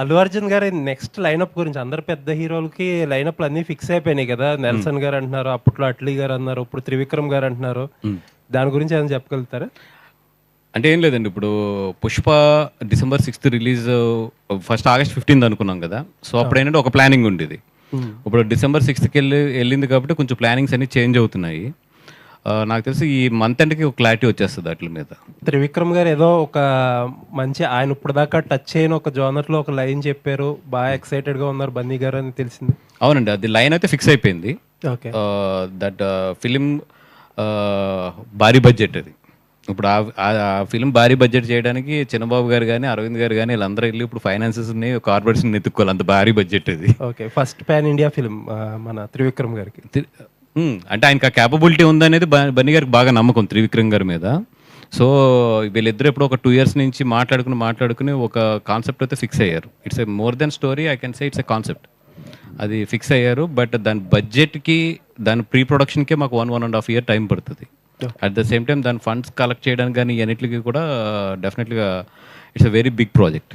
అల్లు అర్జున్ గారి next lineup గురించి అందరు పెద్ద హీరోలకి లైనప్లు అన్ని ఫిక్స్ అయిపోయినాయి కదా. నెల్సన్ గారు అంటున్నారు అప్పట్లో అట్లీ గారు అన్నారు ఇప్పుడు త్రివిక్రమ్ గారు అంటున్నారు. దాని గురించి ఏమైనా చెప్పగలుగుతారా? అంటే ఏం లేదండి ఇప్పుడు Pushpa December sixth release first August fifteenth అనుకున్నాం కదా. సో అప్పుడు ఏంటంటే ఒక ప్లానింగ్ ఉండేది. ఇప్పుడు డిసెంబర్ సిక్స్త్కి వెళ్ళి వెళ్ళింది కాబట్టి కొంచెం ప్లానింగ్స్ అన్ని చేంజ్ అవుతున్నాయి. నాకు తెలిసి ఈ మంత్ ఎండ్కి ఒక క్లారిటీ వచ్చేస్తుంది వాటి మీద. త్రివిక్రమ్ గారు ఏదో ఒక మంచి ఆయన ఇప్పుడు దాకా టచ్ అయిన ఒక జోనర్లో ఒక లైన్ చెప్పారు. బాగా ఎక్సైటెడ్గా ఉన్నారు బన్నీ గారు అని తెలిసింది. అవునండి అది లైన్ అయితే ఫిక్స్ అయిపోయింది. ఓకే. దట్ ఫిలిం భారీ బడ్జెట్ అది. ఇప్పుడు ఆ- ఫిలిం భారీ బడ్జెట్ చేయడానికి చిన్నబాబు గారు కానీ అరవింద్ గారు కానీ వీళ్ళందరూ వెళ్ళి ఇప్పుడు ఫైనాన్సెస్ని కార్పొరేషన్ ఎత్తుక్కోవాలి అంత భారీ బడ్జెట్ అది. Okay first pan India film మన త్రివిక్రమ్ గారికి. అంటే ఆయనకి ఆ క్యాపబిలిటీ ఉందనేది బ- బన్నీ గారికి బాగా నమ్మకం త్రివిక్రమ్ గారి మీద. సో వీళ్ళిద్దరు ఎప్పుడు ఒక టూ ఇయర్స్ నుంచి మాట్లాడుకుని మాట్లాడుకుని ఒక కాన్సెప్ట్ అయితే ఫిక్స్ అయ్యారు. It's a more then story I can say it's a concept అది ఫిక్స్ అయ్యారు బట్ దాని బడ్జెట్కి దాని ప్రీ ప్రొడక్షన్కే మాకు one one and half year time పడుతుంది. అట్ ద సేమ్ టైం దాని ఫండ్స్ కలెక్ట్ చేయడానికి కానీ అన్నిటికి కూడా డెఫినెట్గా it's a very big project